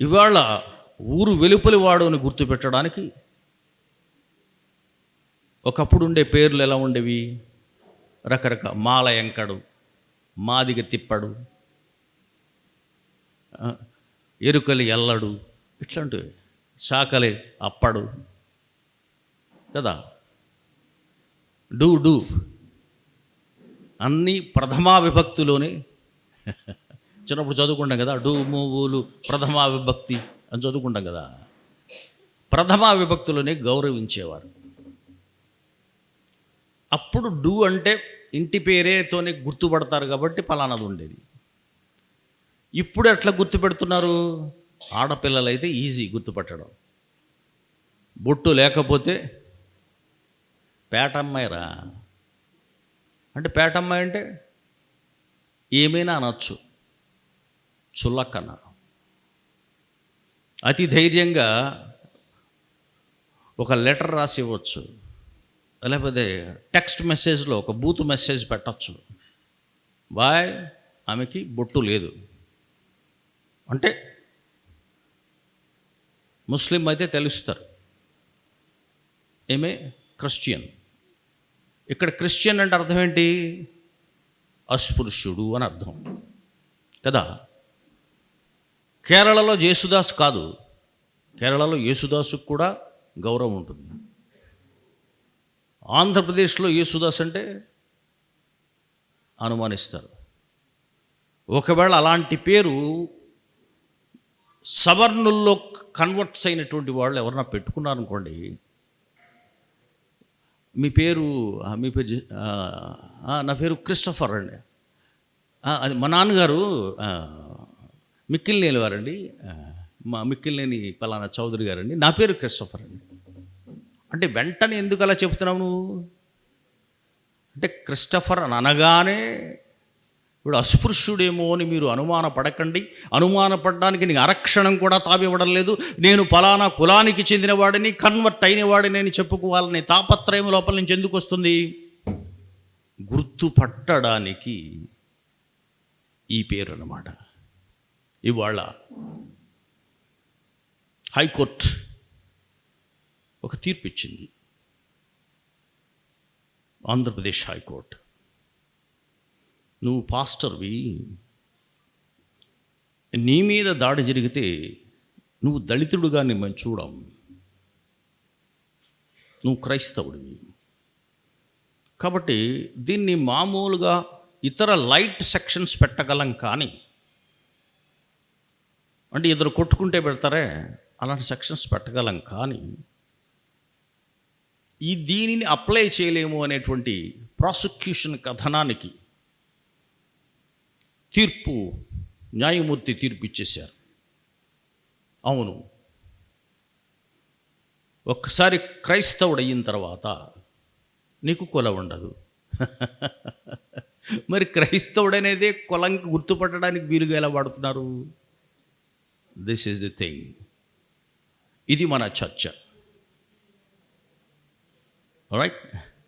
ఇవాళ ఊరు వెలుపలి వాడు అని గుర్తుపెట్టడానికి ఒకప్పుడు ఉండే పేర్లు ఎలా ఉండేవి? రకరకాల మాల ఎంకడు మాదిగ తిప్పడు ఎరుకలి ఎల్లడు ఇట్లాంటివి. శాకలి అప్పడు. కదా? డూ డూ. అన్నీ ప్రథమా విభక్తిలోనే చిన్నప్పుడు చదువుకుంటాం కదా డూ మూవులు ప్రథమా విభక్తి అని చదువుకుంటాం కదా. ప్రథమా విభక్తులనే గౌరవించేవారు. అప్పుడు డూ అంటే ఇంటి పేరేతోనే గుర్తుపడతారు కాబట్టి పలానాది ఉండేది. ఇప్పుడు ఎట్లా గుర్తుపెడుతున్నారు? ఆడపిల్లలైతే ఈజీ గుర్తుపట్టడం. బొట్టు లేకపోతే పేటమ్మాయిరా. అంటే పేటమ్మాయి అంటే ఏమైనా అనొచ్చు. చుల్లక్కన అతి ధైర్యంగా ఒక లెటర్ రాసి ఇవ్వచ్చు. లేకపోతే టెక్స్ట్ మెసేజ్లో ఒక బూత్ మెసేజ్ పెట్టచ్చు. బాయ్ ఆమెకి బొట్టు లేదు. అంటే ముస్లిం అయితే తెలుస్తారు. ఏమే? క్రిస్టియన్. ఇక్కడ క్రిస్టియన్ అంటే అర్థం ఏంటి? అస్పృశ్యుడు అని అర్థం. కదా? కేరళలో యేసుదాస్ కాదు. కేరళలో యేసుదాసుకు కూడా గౌరవం ఉంటుంది. ఆంధ్రప్రదేశ్లో యేసుదాస్ అంటే అనుమానిస్తారు. ఒకవేళ అలాంటి పేరు సవర్ణుల్లో కన్వర్ట్స్ అయినటువంటి వాళ్ళు ఎవరన్నా పెట్టుకున్నారనుకోండి మీ పేరు మీ పేరు నా పేరు క్రిస్టఫర్ అండి. అది మా నాన్నగారు మిక్కిలినేని వారండి. మా మిక్కిలినేని పలానా చౌదరి గారండి. నా పేరు క్రిస్టఫర్ అండి. అంటే వెంటనే ఎందుకు అలా చెప్తున్నావు నువ్వు? అంటే క్రిస్టఫర్ అని అనగానే ఇప్పుడు అస్పృశ్యుడేమో అని మీరు అనుమాన పడకండి అనుమాన పడడానికి నీకు అరక్షణం కూడా తావివ్వడం లేదు. నేను పలానా కులానికి చెందినవాడిని కన్వర్ట్ అయినవాడిని నేను చెప్పుకోవాలనే తాపత్రయం లోపల నుంచి ఎందుకు వస్తుంది? గుర్తుపట్టడానికి ఈ పేరు అన్నమాట. ఇవాళ హైకోర్టు ఒక తీర్పు ఇచ్చింది. Andhra Pradesh high court. నువ్వు పాస్టర్వి నీ మీద దాడి జరిగితే నువ్వు దళితుడుగా మేము చూడం. నువ్వు క్రైస్తవుడివి. కాబట్టి దీన్ని మామూలుగా ఇతర లైట్ సెక్షన్స్ పెట్టగలం కానీ అంటే ఇద్దరు కొట్టుకుంటే పెడతారే? అలాంటి సెక్షన్స్ పెట్టగలం కానీ ఈ దీనిని అప్లై చేయలేము అనేటువంటి ప్రాసిక్యూషన్ కథనానికి తీర్పు న్యాయమూర్తి తీర్పు ఇచ్చేశారు. అవును. ఒక్కసారి క్రైస్తవుడు అయిన తర్వాత నీకు కులం ఉండదు. మరి క్రైస్తవుడనేదే కులంకి గుర్తుపట్టడానికి వీలుగా ఎలా వాడుతున్నారు? దిస్ ఈజ్ ది థింగ్ ఇది మన చర్చ రైట్